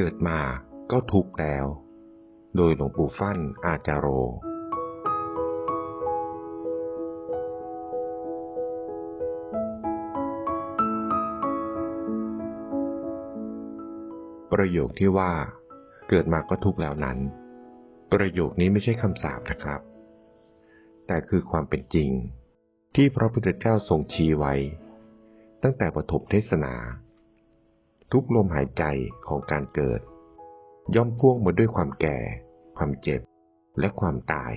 เกิดมาก็ทุกข์แล้ว โดยหลวงปู่ฟั่นอาจารโร ประโยคที่ว่า เกิดมาก็ทุกข์แล้วนั้น ประโยคนี้ไม่ใช่คำสาปนะครับ แต่คือความเป็นจริง ที่พระพุทธเจ้าทรงชี้ไว้ ตั้งแต่ปฐมเทศนา ทุกลมหายใจของการเกิด ย่อมพ่วงมาด้วยความแก่ ความเจ็บ และความตาย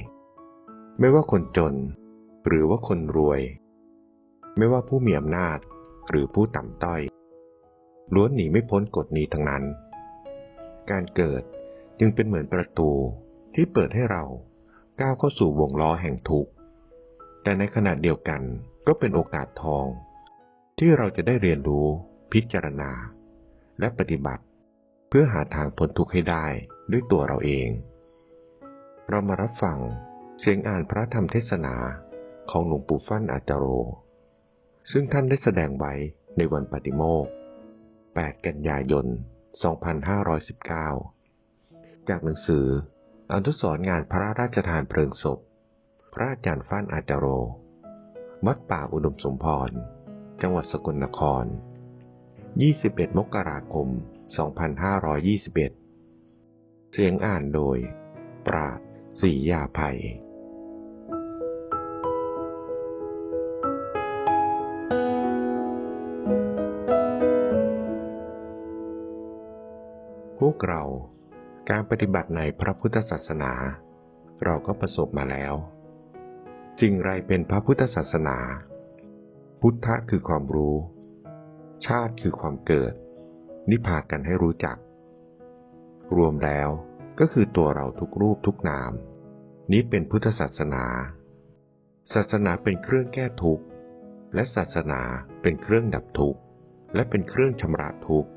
ไม่ว่าคนจน หรือว่าคนรวย ไม่ว่าผู้มีอำนาจหรือผู้ต่ำต้อยล้วนหนีไม่พ้นกฎนี้ทั้งนั้น การเกิดจึงเป็นเหมือนประตูที่เปิดให้เราก้าวเข้าสู่วงล้อแห่งทุกข์ แต่ในขณะเดียวกันก็เป็นโอกาสทอง ที่เราจะได้เรียนรู้พิจารณา และปฏิบัติ เพื่อหาทางพ้นทุกข์ให้ได้ด้วยตัวเราเอง เรามารับฟังเสียงอ่านพระธรรมเทศนาของหลวงปู่ฟั่นอาจารโร ซึ่งท่านได้แสดงไว้ในวันปฏิโมกข์8กันยายน 2519 จากหนังสืออนุสรณ์งานพระราชทานเพลิงศพ พระอาจารย์ฟั่นอาจารโร วัดป่าอุดมสมพร จังหวัดสกลนคร 21 มกราคม 2521 เสียงอ่านโดย ปราดศรียาภัยพวกเราการปฏิบัติในพระพุทธศาสนา เราก็ประสบมาแล้วสิ่งไรเป็นพระพุทธศาสนา พุทธะคือความรู้ ชาติคือความเกิด นิพพากันให้รู้จัก รวมแล้วก็คือตัวเราทุกรูปทุกนาม นี้เป็นพุทธศาสนา ศาสนาเป็นเครื่องแก้ทุกข์ และศาสนาเป็นเครื่องดับทุกข์ และเป็นเครื่องชำระทุกข์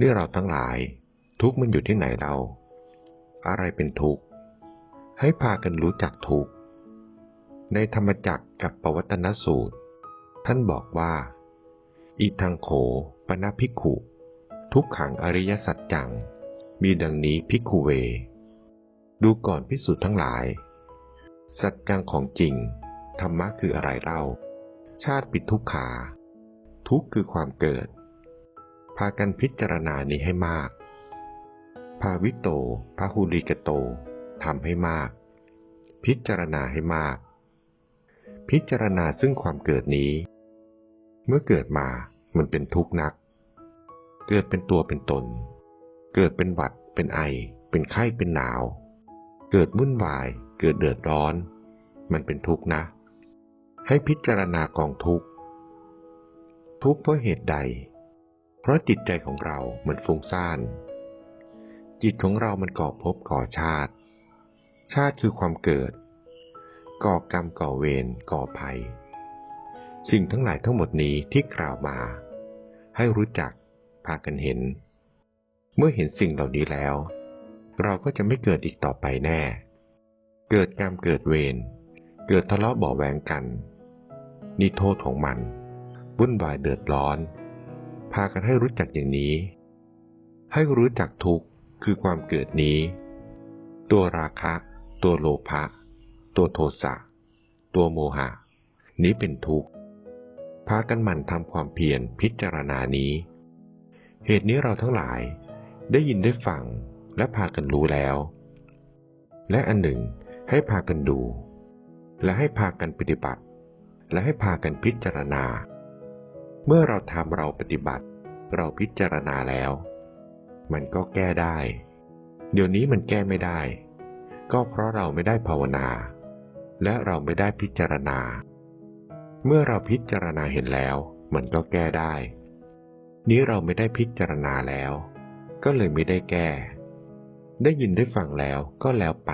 นี่เราทั้งหลาย ทุกข์มันอยู่ที่ไหนเรา อะไรเป็นทุกข์ ให้พากันรู้จักทุกข์ ในธรรมจักรกับปวัตนสูตร ท่านบอกว่า อีทังโขปนภิกขุ ทุกขังอริยสัจจัง มีดังนี้ภิกขุเว ดูก่อนพิสูจน์ทั้งหลาย สัจจังของจริง ธรรมะคืออะไรเล่า ชาติปิดทุกขา ทุกคือความเกิด พากันพิจารณานี้ให้มาก ภาวิโตพหุลิกโตทำให้มาก พิจารณาให้มาก พิจารณาซึ่งความเกิดนี้ เมื่อเกิดมามันเป็นทุกข์นัก เกิดเป็นตัวเป็นตน เกิดเป็นหวัด เป็นไอ เป็นไข้ เป็นหนาว เกิดวุ่นวาย เกิดเดือดร้อน มันเป็นทุกข์นะ ให้พิจารณากองทุกข์ ทุกข์เพราะเหตุใด เพราะจิตใจของเราเหมือนฟุ้งซ่าน จิตของเรามันก่อภพก่อชาติ ชาติคือความเกิด ก่อกรรมก่อเวรก่อภัย สิ่งทั้งหลายทั้งหมดนี้ที่กล่าวมา ให้รู้จักพากันเห็น เมื่อเห็นสิ่งเหล่านี้แล้ว เราก็จะไม่เกิดอีกต่อไปแน่ เกิดกรรมเกิดเวรเกิดทะเลาะเบาแวงกัน นี่โทษของมันวุ่นวายเดือดร้อน พากันให้รู้จักอย่างนี้ ให้รู้จักทุกข์คือความเกิดนี้ ตัวราคะ ตัวโลภะตัวโทสะ ตัวโมหะ นี้เป็นทุกข์ พากันหมั่นทำความเพียรพิจารณานี้ เหตุนี้เราทั้งหลายได้ยินได้ฟังและพากันรู้แล้ว และอันหนึ่งให้พากันดู และให้พากันปฏิบัติ และให้พากันพิจารณา เมื่อเราทำเราปฏิบัติ เราพิจารณาแล้ว มันก็แก้ได้ เดี๋ยวนี้มันแก้ไม่ได้ ก็เพราะเราไม่ได้ภาวนา และเราไม่ได้พิจารณา เมื่อเราพิจารณาเห็นแล้ว มันก็แก้ได้ นี้เราไม่ได้พิจารณาแล้ว ก็เลยไม่ได้แก้ ได้ยินได้ฟังแล้วก็แล้วไป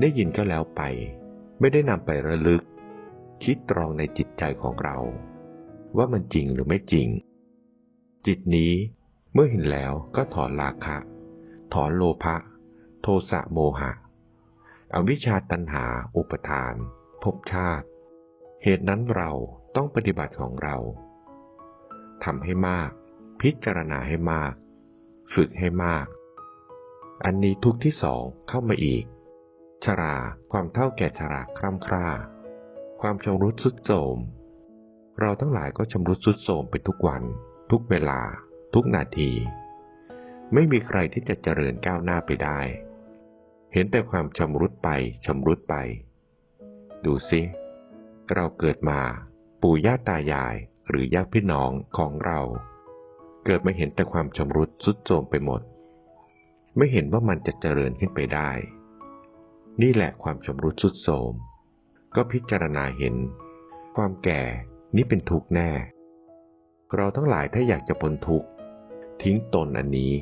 ได้ยินก็แล้วไป ไม่ได้นำไประลึก คิดตรองในจิตใจของเรา ว่ามันจริงหรือไม่จริง จิตนี้เมื่อเห็นแล้วก็ถอนราคะ ถอนโลภะ โทสะโมหะ อวิชชาตัณหา อุปทาน ภพชาติ เหตุนั้นเราต้องปฏิบัติของเราทำให้มาก พิจารณาให้มาก ฝึกให้มาก อันนี้ทุกที่สองเข้ามาอีก ชราความเท่าแก่ชราคร่ำคร่า ความชำรุดทรุดโทมเราทั้งหลายก็ชำรุดทรุดโทมไปทุกวัน ทุกเวลา ทุกนาที ไม่มีใครที่จะเจริญก้าวหน้าไปได้ เห็นแต่ความชำรุดไปชำรุดไป ดูสิ เราเกิดมา ปู่ย่าตายายหรือญาติพี่น้องของเรา เกิดมาเห็นแต่ความชำรุดทรุดโทรมไปหมด ไม่เห็นว่ามันจะเจริญขึ้นไปได้ นี่แหละความชำรุดทรุดโทรมก็พิจารณาเห็น ความแก่นี่เป็นทุกข์แน่ เราทั้งหลายถ้าอยากจะพ้นทุกข์ทิ้งตนอันนี้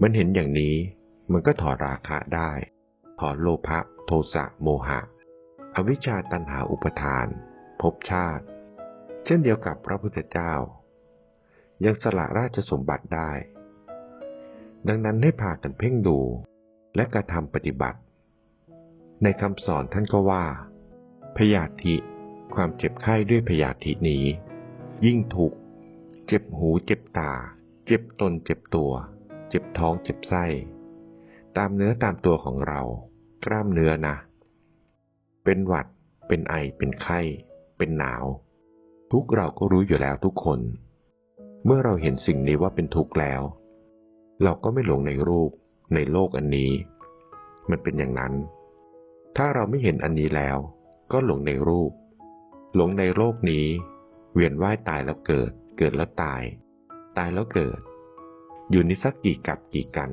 มันเห็นอย่างนี้มันก็ถอดราคะได้ ถอนโลภะโทสะโมหะ อวิชชาตันหาอุปทานภพชาติ เช่นเดียวกับพระพุทธเจ้า ยังสละราชสมบัติได้ ดังนั้นให้พากันเพ่งดูและกระทำปฏิบัติ ในคำสอนท่านก็ว่า พยาธิความเจ็บไข้ด้วยพยาธินี้ ยิ่งทุกข์เจ็บหูเจ็บตา เจ็บตนเจ็บตัว เจ็บท้องเจ็บไส้ ตามเนื้อตามตัวของเรา กล้ามเนื้อนะ เป็นหวัด เป็นไอ เป็นไข้ เป็นหนาว ทุกเราก็รู้อยู่แล้วทุกคน เมื่อเราเห็นสิ่งนี้ว่าเป็นทุกข์แล้ว เราก็ไม่หลงในรูป ในโลกอันนี้ มันเป็นอย่างนั้น ถ้าเราไม่เห็นอันนี้แล้ว ก็หลงในรูป หลงในโลกนี้ เวียนว่ายตายแล้วเกิด เกิดแล้วตาย ตายแล้วเกิด อยู่นิสักกี่กับกี่กัน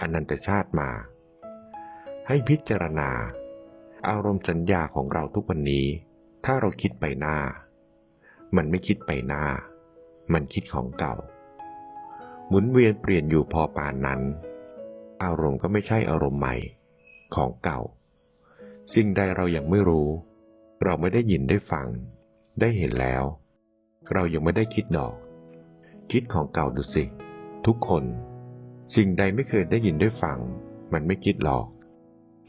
อนันตชาติมา ให้พิจารณา อารมณ์สัญญาของเราทุกวันนี้ ถ้าเราคิดไปหน้า มันไม่คิดไปหน้า มันคิดของเก่า หมุนเวียนเปลี่ยนอยู่พอปานนั้น อารมณ์ก็ไม่ใช่อารมณ์ใหม่ ของเก่า สิ่งใดเรายังไม่รู้ เราไม่ได้ยินได้ฟัง ได้เห็นแล้ว เรายังไม่ได้คิดดอก คิดของเก่าดูสิ ทุกคน สิ่งใดไม่เคยได้ยินได้ฟัง มันไม่คิดหรอก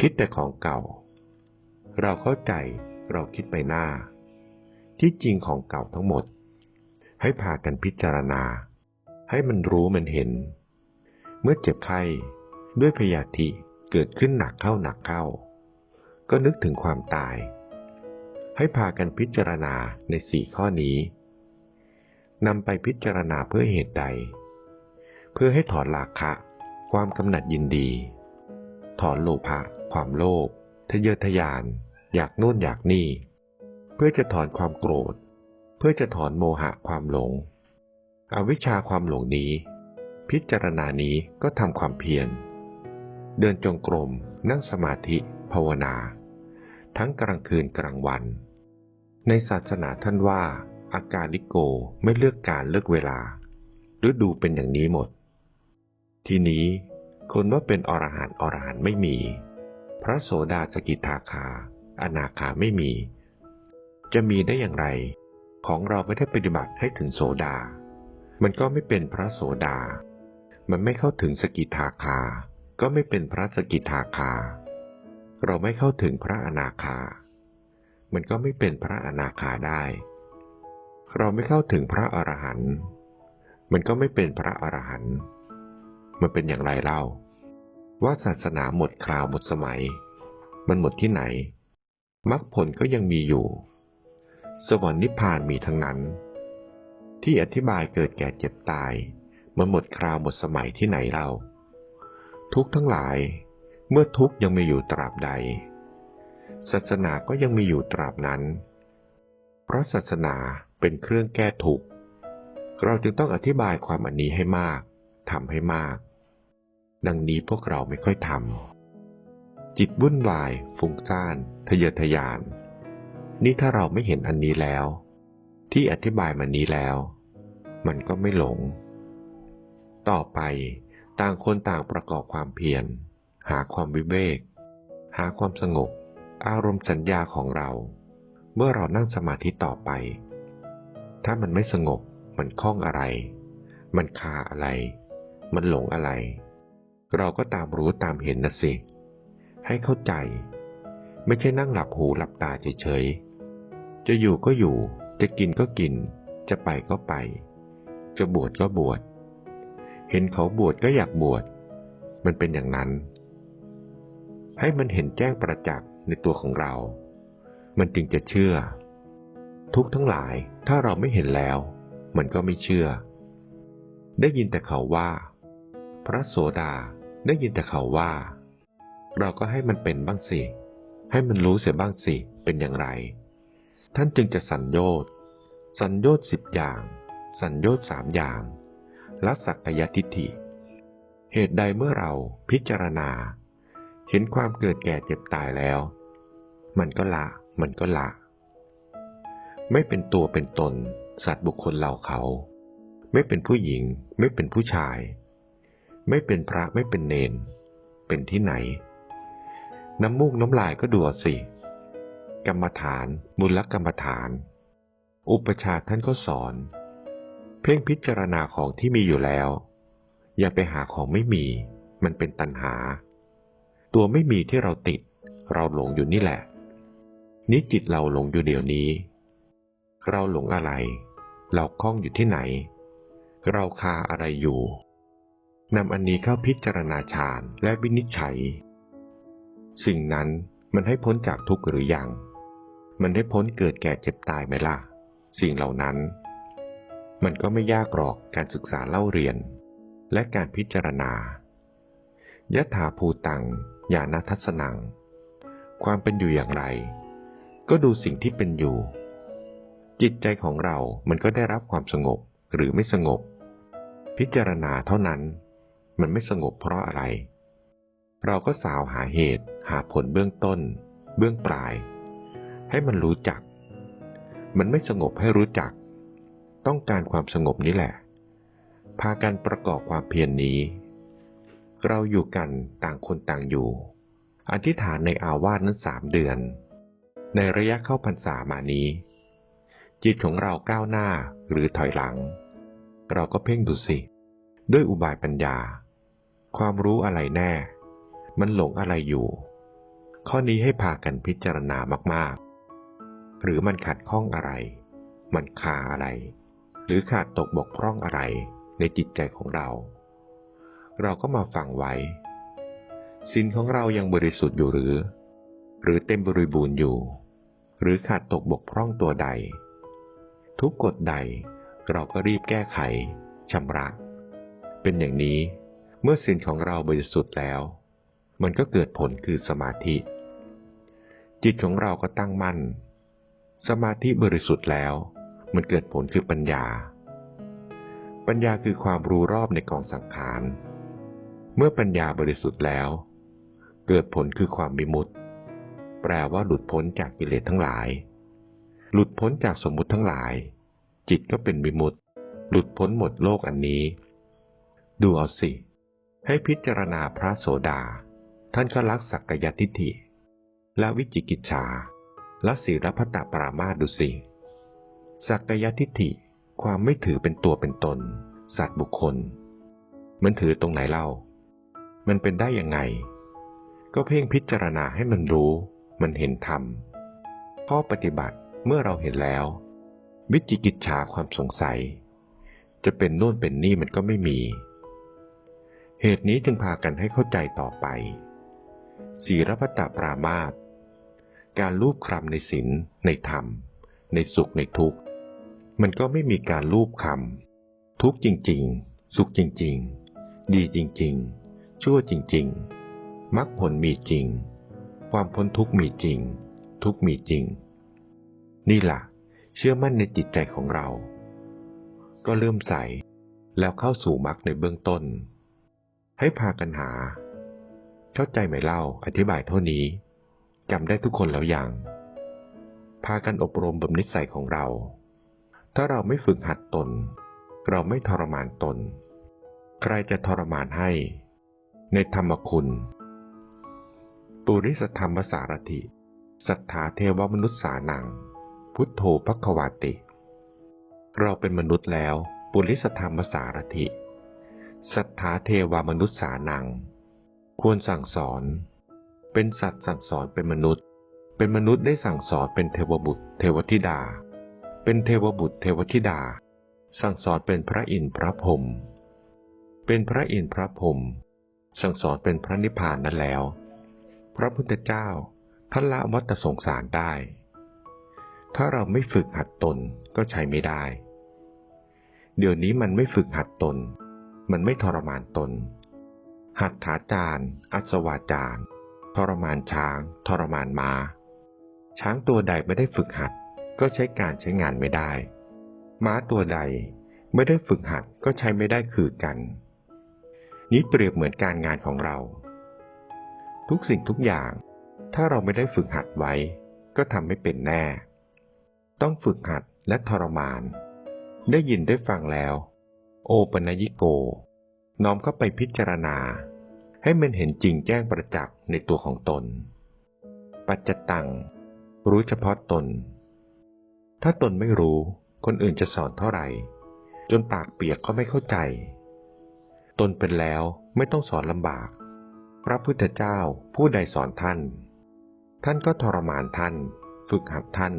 คิดแต่ของเก่า เราเข้าใจเราคิดไปหน้า ที่จริงของเก่าทั้งหมด ให้พากันพิจารณา ให้มันรู้มันเห็น เมื่อเจ็บไข้ด้วยพยาธิเกิดขึ้นหนักเข้าหนักเข้า ก็นึกถึงความตาย ให้พากันพิจารณาในสี่ข้อนี้นำไปพิจารณาเพื่อเหตุใด เพื่อให้ถอนราคะ ความกำหนัดยินดี ถอนโลภะความโลภ ทะเยอทะยาน อยากโน่นอยากนี่ เพื่อจะถอนความโกรธ เพื่อจะถอนโมหะความหลง อวิชชาความหลงนี้ พิจารณานี้ก็ทำความเพียร เดินจงกรมนั่งสมาธิ ภาวนา ทั้งกลางคืนกลางวัน ในศาสนาท่านว่า อาการลิโกไม่เลือกการเลือกเวลาหรือดูเป็นอย่างนี้หมด ทีนี้คนว่าเป็นอรหันต์อรหันต์ไม่มี พระโสดาสกิทาคา อนาคาไม่มี จะมีได้อย่างไร ของเราไม่ได้ปฏิบัติให้ถึงโสดา มันก็ไม่เป็นพระโสดา มันไม่เข้าถึงสกิทาคา ก็ไม่เป็นพระสกิทาคา เราไม่เข้าถึงพระอนาคา มันก็ไม่เป็นพระอนาคาได้ เราไม่เข้าถึงพระอรหันต์ มันก็ไม่เป็นพระอรหันต์ มันเป็นอย่างไรเล่า ว่าศาสนาหมดคราวหมดสมัย มันหมดที่ไหนมรรคผลก็ยังมีอยู่ สวรรค์นิพพานมีทั้งนั้น ที่อธิบายเกิดแก่เจ็บตาย มันหมดคราวหมดสมัยที่ไหนเล่า ทุกทั้งหลาย เมื่อทุกยังมีอยู่ตราบใด ศาสนาก็ยังมีอยู่ตราบนั้น เพราะศาสนาเป็นเครื่องแก้ทุกข์เราจึงต้องอธิบายความอันนี้ให้มากทำให้มาก ดังนี้พวกเราไม่ค่อยทำจิตวุ่นวาย ฟุ้งซ่านทะเยอทะยาน นี่ถ้าเราไม่เห็นอันนี้แล้ว ที่อธิบายมานี้แล้ว มันก็ไม่หลง ต่อไปต่างคนต่างประกอบความเพียร หาความวิเวก หาความสงบ อารมณ์สัญญาของเรา เมื่อเรานั่งสมาธิต่อไป ถ้ามันไม่สงบมันคล้องอะไร มันคาอะไร มันหลงอะไร เราก็ตามรู้ตามเห็นนะสิ ให้เข้าใจ ไม่ใช่นั่งหลับหูหลับตาเฉยๆ จะอยู่ก็อยู่ จะกินก็กิน จะไปก็ไป จะบวชก็บวช เห็นเขาบวชก็อยากบวช มันเป็นอย่างนั้น ให้มันเห็นแจ้งประจักษ์ในตัวของเรา มันจึงจะเชื่อ ทุกทั้งหลายถ้าเราไม่เห็นแล้ว มันก็ไม่เชื่อ ได้ยินแต่เขาว่า พระโสดา ได้ยินแต่เขาว่า เราก็ให้มันเป็นบ้างสิ ให้มันรู้เสียบ้างสิ เป็นอย่างไร ท่านจึงจะสัญโยชน์สัญโยชน์สิบอย่าง สัญโยชน์สามอย่างและสักกายทิฏฐิ เหตุใดเมื่อเราพิจารณา เห็นความเกิดแก่เจ็บตายแล้ว มันก็ละ มันก็ละ ไม่เป็นตัวเป็นตน สัตว์บุคคลเราเขา ไม่เป็นผู้หญิง ไม่เป็นผู้ชาย ไม่เป็นพระไม่เป็นเนน เป็นที่ไหน น้ำมูกน้ำลายก็ดูสิ กรรมฐาน มูลกรรมฐาน อุปชาท่านก็สอน เพ่งพิจารณาของที่มีอยู่แล้ว อย่าไปหาของไม่มี มันเป็นตัณหา ตัวไม่มีที่เราติด เราหลงอยู่นี่แหละ นี้จิตเราหลงอยู่เดี๋ยวนี้ เราหลงอะไร เราคล้องอยู่ที่ไหน เราคาอะไรอยู่ นำอันนี้เข้าพิจารณาฌานและวินิจฉัย สิ่งนั้นมันให้พ้นจากทุกข์หรือยัง มันได้พ้นเกิดแก่เจ็บตายไหมล่ะ สิ่งเหล่านั้น มันก็ไม่ยากหรอกการศึกษาเล่าเรียน และการพิจารณายะถาภูตังญาณทัศนัง ความเป็นอยู่อย่างไร ก็ดูสิ่งที่เป็นอยู่ จิตใจของเรามันก็ได้รับความสงบหรือไม่สงบ พิจารณาเท่านั้น มันไม่สงบเพราะอะไร เราก็สาวหาเหตุ หาผลเบื้องต้น เบื้องปลาย ให้มันรู้จัก มันไม่สงบให้รู้จัก ต้องการความสงบนี้แหละ พากันประกอบความเพียรนนี้ เราอยู่กันต่างคนต่างอยู่ อธิษฐานในอาวาสนั้นสามเดือน ในระยะเข้าพรรษามานี้ จิตของเราก้าวหน้าหรือถอยหลัง เราก็เพ่งดูสิด้วยอุบายปัญญา ความรู้อะไรแน่ มันหลงอะไรอยู่ ข้อนี้ให้พากันพิจารณามากๆ หรือมันขัดข้องอะไร มันคาอะไร หรือขาดตกบกพร่องอะไรในจิตใจของเรา เราก็มาฟังไว้สินของเรายังบริสุทธิ์อยู่หรือ หรือเต็มบริบูรณ์อยู่ หรือขาดตกบกพร่องตัวใด ทุกกฎใดเราก็รีบแก้ไขชำระ เป็นอย่างนี้ เมื่อสินของเราบริสุทธิ์แล้ว มันก็เกิดผลคือสมาธิ จิตของเราก็ตั้งมั่น สมาธิบริสุทธิ์แล้ว มันเกิดผลคือปัญญา ปัญญาคือความรู้รอบในกองสังขาร เมื่อปัญญาบริสุทธิ์แล้ว เกิดผลคือความมิมุติแปลว่าหลุดพ้นจากกิเลสทั้งหลาย หลุดพ้นจากสมมุติทั้งหลาย จิตก็เป็นมิมุตติหลุดพ้นหมดโลกอันนี้ ดูเอาสิ ให้พิจารณาพระโสดา ท่านก็ลักสักกายทิฏฐิ และวิจิกิจฉาและสีรพัตปรามาดูสิสักกายทิฏฐิความไม่ถือเป็นตัวเป็นตน สัตว์บุคคล มันถือตรงไหนเล่า มันเป็นได้ยังไง ก็เพ่งพิจารณาให้มันรู้ มันเห็นธรรมข้อปฏิบัติเมื่อเราเห็นแล้ว วิจิกิจฉาความสงสัย จะเป็นโน่นเป็นนี่มันก็ไม่มี เหตุนี้จึงพากันให้เข้าใจต่อไปสีรพัตปรามาตการรูปคำในศีลในธรรม ในสุขในทุกข์ มันก็ไม่มีการรูปคำทุกข์จริง ๆ สุขจริง ๆ ดีจริง ๆ ชั่วจริง ๆมรรคผลมีจริง ความพ้นทุกข์มีจริง ทุกข์มีจริง นี่ล่ะ เชื่อมั่นในจิตใจของเรา ก็เริ่มใสแล้วเข้าสู่มรรคในเบื้องต้น ให้พากันหา เข้าใจไหมเล่าอธิบายเท่านี้จำได้ทุกคนแล้วยังพากันอบรมบ่มนิสัยของเรา ถ้าเราไม่ฝึกหัดตน เราไม่ทรมานตน ใครจะทรมานให้ ในธรรมคุณ ปุริสธรรมสารถิ สัทธาเทวมนุษย์สานัง พุทโธพักวาติ เราเป็นมนุษย์แล้ว ปุริสธรรมสารถิ สัทธาเทวมนุษย์สานัง ควรสั่งสอน เป็นสัตว์สั่งสอนเป็นมนุษย์ เป็นมนุษย์ได้สั่งสอนเป็นเทวบุตร เทวธิดา เป็นเทวบุตร เทวธิดา สั่งสอนเป็นพระอินทร์พระพรหมเป็นพระอินทร์พระพรหมสั่งสอนเป็นพระนิพพานนั้นแล้ว พระพุทธเจ้าท่านละวัฏสงสารได้ ถ้าเราไม่ฝึกหัดตนก็ใช้ไม่ได้ เดี๋ยวนี้มันไม่ฝึกหัดตน มันไม่ทรมานตน หัตถาจารย์ อัศวาจารย์ ทรมานช้าง ทรมานมา้า ช้างตัวใดไม่ได้ฝึกหัด ก็ใช้การใช้งานไม่ได้ ม้าตัวใดไม่ได้ฝึกหัดก็ใช้ไม่ได้คือกัน นี้เปรียบเหมือนการงานของเรา ทุกสิ่งทุกอย่าง ถ้าเราไม่ได้ฝึกหัดไว้ ก็ทำไม่เป็นแน่ ต้องฝึกหัดและทรมาน ได้ยินได้ฟังแล้ว โอปนยิโก น้อมเข้าไปพิจารณา ให้มันเห็นจริงแจ้งประจักษ์ในตัวของตน ปัจจตัง รู้เฉพาะตน ถ้าตนไม่รู้ คนอื่นจะสอนเท่าไหร่ จนปากเปียกก็ไม่เข้าใจ ตนเป็นแล้วไม่ต้องสอนลำบาก พระพุทธเจ้าผู้ใดสอนท่าน ท่านก็ทรมานท่าน ฝึกหัดท่าน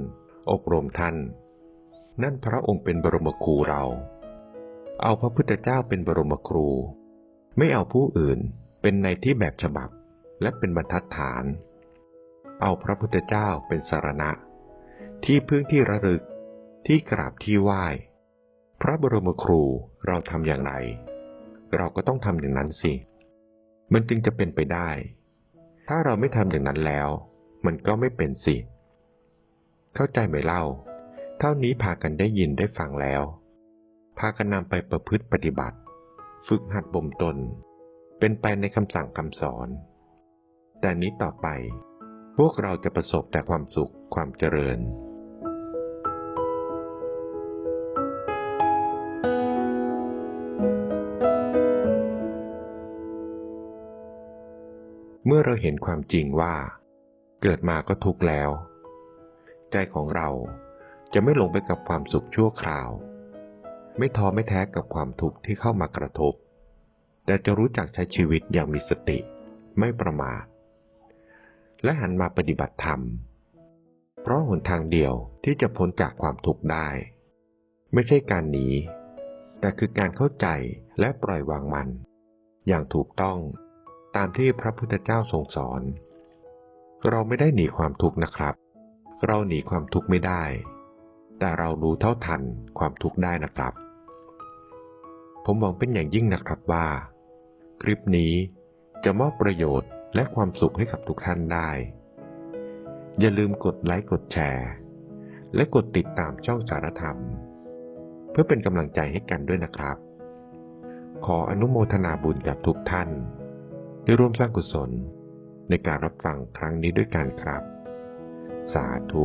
อบรมท่าน นั่นพระองค์เป็นบรมครูเรา เอาพระพุทธเจ้าเป็นบรมครู ไม่เอาผู้อื่นเป็นในที่แบบฉบับและเป็นบรรทัดฐาน เอาพระพุทธเจ้าเป็นสารณะ ที่พึ่งที่ระลึกที่กราบที่ไหว้ พระบรมครูเราทำอย่างไร เราก็ต้องทำอย่างนั้นสิ มันจึงจะเป็นไปได้ ถ้าเราไม่ทำอย่างนั้นแล้ว มันก็ไม่เป็นสิ เข้าใจไหมเล่า เท่านี้พากันได้ยินได้ฟังแล้ว พากันนำไปประพฤติปฏิบัติ ฝึกหัดบ่มตน เป็นไปในคำสั่งคำสอน แต่นี้ต่อไป พวกเราจะประสบแต่ความสุขความเจริญเมื่อเราเห็นความจริงว่า เกิดมาก็ทุกข์แล้ว ใจของเราจะไม่หลงไปกับความสุขชั่วคราว ไม่ท้อไม่แท้กับความทุกข์ที่เข้ามากระทบ แต่จะรู้จักใช้ชีวิตอย่างมีสติ ไม่ประมาท และหันมาปฏิบัติธรรม เพราะหนทางเดียวที่จะพ้นจากความทุกข์ได้ ไม่ใช่การหนี แต่คือการเข้าใจและปล่อยวางมัน อย่างถูกต้องตามที่พระพุทธเจ้าทรงสอน เราไม่ได้หนีความทุกข์นะครับ เราหนีความทุกข์ไม่ได้ แต่เรารู้เท่าทันความทุกข์ได้นะครับ ผมหวังเป็นอย่างยิ่งนะครับว่า คลิปนี้จะมอบประโยชน์และความสุขให้กับทุกท่านได้ อย่าลืมกดไลค์กดแชร์ และกดติดตามช่องสารธรรม เพื่อเป็นกำลังใจให้กันด้วยนะครับ ขออนุโมทนาบุญกับทุกท่านได้ร่วมสร้างกุศลในการรับฟังครั้งนี้ด้วยกันครับ สาธุ